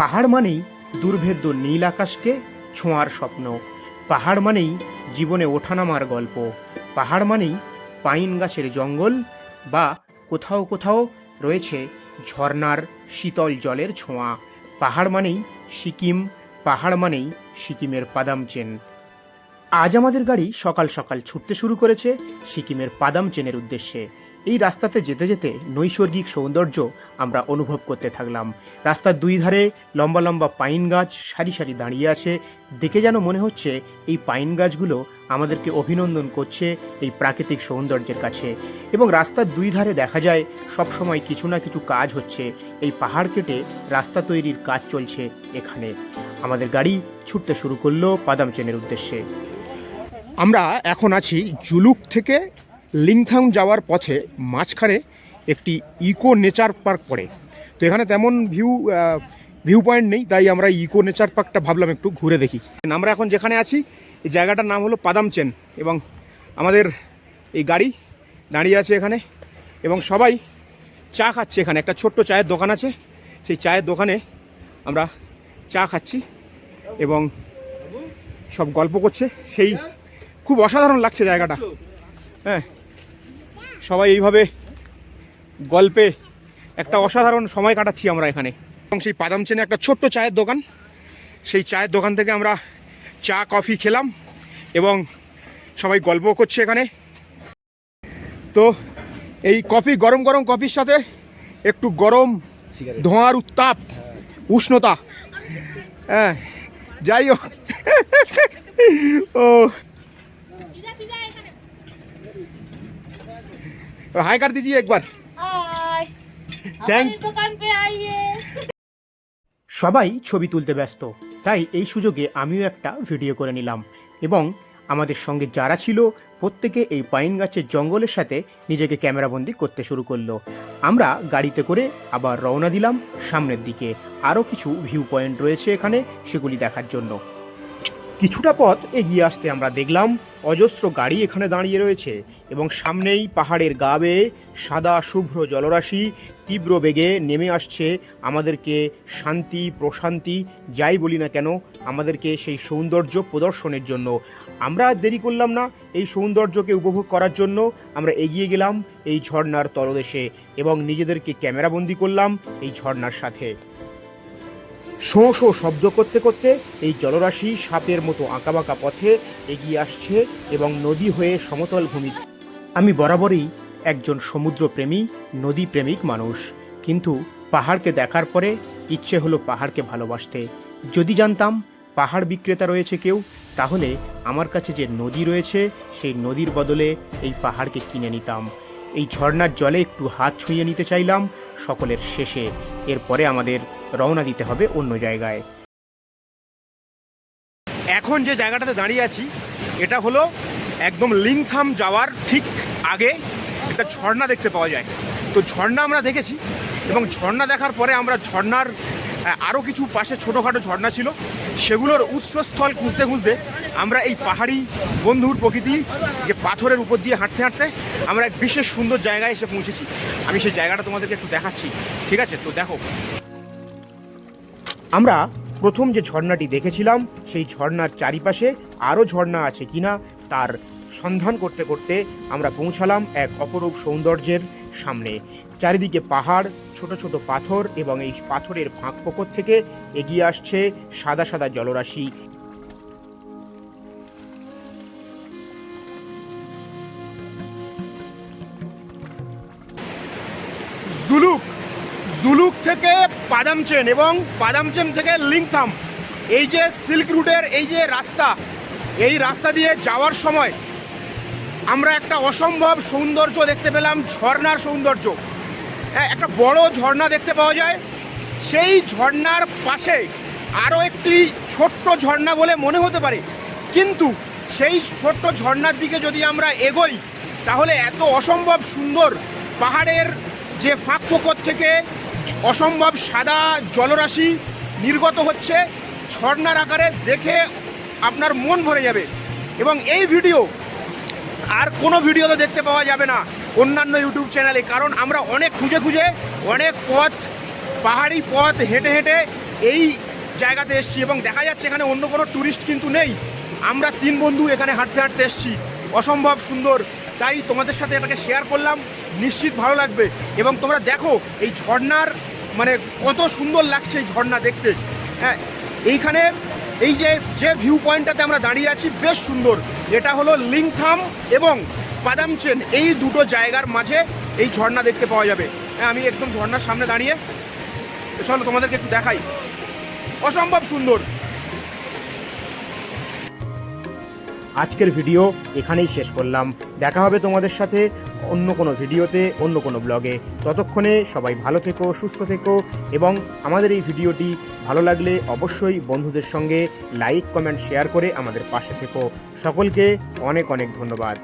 পাহাড় মানেই দুর্ভেদ্য নীল আকাশকে ছোঁয়ার স্বপ্ন। পাহাড় মানেই জীবনে ওঠানামার গল্প। পাহাড় মানেই পাইন গাছের জঙ্গল বা কোথাও কোথাও রয়েছে ঝর্ণার শীতল জলের ছোঁয়া। পাহাড় মানেই সিকিম, পাহাড় মানেই সিকিমের পাদাম চেন। আজ আমাদের গাড়ি সকাল সকাল ছুটতে শুরু করেছে সিকিমের পাদাম চেনের উদ্দেশ্যে। এই রাস্তাতে যেতে যেতে নৈসর্গিক সৌন্দর্য আমরা অনুভব করতে থাকলাম। রাস্তার দুই ধারে লম্বা লম্বা পাইন গাছ সারি সারি দাঁড়িয়ে আছে। দেখে যেন মনে হচ্ছে এই পাইন গাছগুলো আমাদেরকে অভিনন্দন করছে এই প্রাকৃতিক সৌন্দর্যের কাছে। এবং রাস্তার দুই ধারে দেখা যায় সবসময় কিছু না কিছু কাজ হচ্ছে। এই পাহাড় কেটে রাস্তা তৈরির কাজ চলছে এখানে। আমাদের গাড়ি ছুটতে শুরু করল পাদাম চেনের উদ্দেশ্যে। আমরা এখন আছি জুলুক থেকে লিংথাং যাওয়ার পথে মাঝখানে একটি ইকো নেচার পার্ক পড়ে। তো এখানে তেমন ভিউ ভিউ পয়েন্ট নেই, তাই আমরা ইকো নেচার পার্কটা ভাবলাম একটু ঘুরে দেখি। আমরা এখন যেখানে আছি, এই জায়গাটার নাম হলো পাদামচেন এবং আমাদের এই গাড়ি দাঁড়িয়ে আছে এখানে এবং সবাই চা খাচ্ছে এখানে। একটা ছোট্ট চায়ের দোকান আছে, সেই চায়ের দোকানে আমরা চা খাচ্ছি এবং সব গল্প করছে। সেই খুব অসাধারণ লাগছে জায়গাটা। হ্যাঁ। সবাই এইভাবে গল্পে একটা অসাধারণ সময় কাটাচ্ছি আমরা এখানে। এবং সেই পাদাম চেনে একটা ছোট্ট চায়ের দোকান। সেই চায়ের দোকান থেকে আমরা চা কফি খেলাম এবং সবাই গল্প করছে এখানে। তো এই কফি গরম গরম কফির সাথে একটু গরম ধোঁয়ার উত্তাপ উষ্ণতা। হ্যাঁ যাই হোক। ও हाय कर दीजिए एक बार हाय Thank- हमारी दुकान पे आइए সবাই ছবি তুলতে ব্যস্ত তাই এই সুযোগে আমিও একটা ভিডিও করে নিলাম এবং আমাদের সঙ্গে যারা ছিল প্রত্যেকে এই পাইন গাছের জঙ্গলের সাথে নিজেকে ক্যামেরাবন্দি করতে শুরু করলো আমরা গাড়িতে করে আবার রওনা দিলাম সামনের দিকে আরও কিছু ভিউ পয়েন্ট রয়েছে এখানে সেগুলি দেখার জন্য কিছুটা পথ এগিয়ে আসতে আমরা দেখলাম অজস্র গাড়ি এখানে দাঁড়িয়ে রয়েছে এবং সামনেই পাহাড়ের গা বেয়ে সাদা শুভ্র জলরাশি তীব্র বেগে নেমে আসছে আমাদেরকে শান্তি, প্রশান্তি, যাই বলি না কেন, আমাদেরকে সেই সৌন্দর্য প্রদর্শনের জন্য। আমরা দেরি করলাম না এই সৌন্দর্যকে উপভোগ করার জন্য আমরা এগিয়ে গেলাম এই ঝর্ণার তলদেশে এবং নিজেদেরকে ক্যামেরাবন্দি করলাম এই ঝর্ণার সাথে। শো শো শব্দ করতে করতে এই জলরাশি সাপের মতো আঁকাবাঁকা পথে এগিয়ে আসছে এবং নদী হয়ে সমতল ভূমি। আমি বরাবরই একজন সমুদ্রপ্রেমী নদী প্রেমিক মানুষ। কিন্তু পাহাড়কে দেখার পরে ইচ্ছে হলো পাহাড়কে ভালোবাসতে। যদি জানতাম পাহাড় বিক্রেতা রয়েছে কেউ, তাহলে আমার কাছে যে নদী রয়েছে, সেই নদীর বদলে এই পাহাড়কে কিনে নিতাম। এই ঝর্নার জলে একটু হাত ছুঁয়ে নিতে চাইলাম সকলের শেষে। এরপরে আমাদের রওনা দিতে হবে অন্য জায়গায়। এখন যে জায়গাটাতে দাঁড়িয়ে আছি, এটা হলো একদম লিংথাম যাওয়ার ঠিক আগে একটা ঝর্ণা দেখতে পাওয়া যায়। তো ঝর্ণা আমরা দেখেছি এবং ঝর্ণা দেখার পরে আমরা ঝর্ণার আরও কিছু পাশে ছোটোখাটো ঝর্ণা ছিল। সেগুলোর উৎসস্থল খুঁজতে খুঁজতে আমরা এই পাহাড়ি বন্ধুর প্রকৃতি যে পাথরের উপর দিয়ে হাঁটতে হাঁটতে আমরা এক বিশেষ সুন্দর জায়গায় এসে পৌঁছেছি। আমি সেই জায়গাটা তোমাদেরকে একটু দেখাচ্ছি। ঠিক আছে? তো দেখো আমরা প্রথম যে ঝর্ণাটি দেখেছিলাম, সেই ঝর্ণার চারিপাশে আরও ঝর্ণা আছে কিনা তার সন্ধান করতে করতে আমরা পৌঁছালাম এক অপরূপ সৌন্দর্যের সামনে। চারিদিকে পাহাড়, ছোট ছোট পাথর এবং এই পাথরের ফাঁক ফোকর থেকে এগিয়ে আসছে সাদা সাদা জলরাশি। জুলুক! জুলুক থেকে পাদামচেন এবং পাদামচেন থেকে লিংথাম। এই যে সিল্ক রুটের এই যে রাস্তা, এই রাস্তা দিয়ে যাওয়ার সময় আমরা একটা অসম্ভব সৌন্দর্য দেখতে পেলাম, ঝর্ণার সৌন্দর্য। হ্যাঁ একটা বড় ঝর্ণা দেখতে পাওয়া যায়। সেই ঝর্ণার পাশে আরও একটি ছোট্ট ঝর্ণা বলে মনে হতে পারে। কিন্তু সেই ছোট্ট ঝর্ণার দিকে যদি আমরা এগোই, তাহলে এত অসম্ভব সুন্দর পাহাড়ের যে ফাঁক ফোকর থেকে অসম্ভব সাদা জলরাশি নির্গত হচ্ছে, ঝর্ণার আকারে দেখে আপনার মন ভরে যাবে। এবং এই ভিডিও আর কোনো ভিডিওতে দেখতে পাওয়া যাবে না অন্যান্য ইউটিউব চ্যানেলে, কারণ আমরা অনেক খুঁজে খুঁজে, অনেক পথ, পাহাড়ি পথ হেঁটে হেঁটে এই জায়গাতে এসেছি এবং দেখা যাচ্ছে এখানে অন্য কোনো ট্যুরিস্ট কিন্তু নেই। আমরা তিন বন্ধু এখানে হাঁটতে হাঁটতে এসেছি। অসম্ভব সুন্দর। তাই তোমাদের সাথে এটাকে শেয়ার করলাম। নিশ্চিত ভালো লাগবে। এবং তোমরা দেখো, এই ঝর্ণার মানে কত সুন্দর লাগছে এই ঝর্ণা দেখতে। হ্যাঁ এইখানে এই যে যে ভিউ পয়েন্টটাতে আমরা দাঁড়িয়ে আছি, বেশ সুন্দর। এটা হলো লিংথাম এবং বাদামচেন এই দুটো জায়গার মাঝে এই ঝর্ণা দেখতে পাওয়া যাবে। হ্যাঁ আমি একদম ঝর্ণার সামনে দাঁড়িয়ে, চলো তোমাদেরকে একটু দেখাই। অসম্ভব সুন্দর। আজকের ভিডিও এখানেই শেষ করলাম। দেখা হবে তোমাদের সাথে অন্য কোনো ভিডিওতে, অন্য কোনো ব্লগে। ততক্ষণে সবাই ভালো থেকো, সুস্থ থেকো এবং আমাদের এই ভিডিওটি ভালো লাগলে অবশ্যই বন্ধুদের সঙ্গে লাইক, কমেন্ট, শেয়ার করে আমাদের পাশে থেকো। সকলকে অনেক অনেক ধন্যবাদ।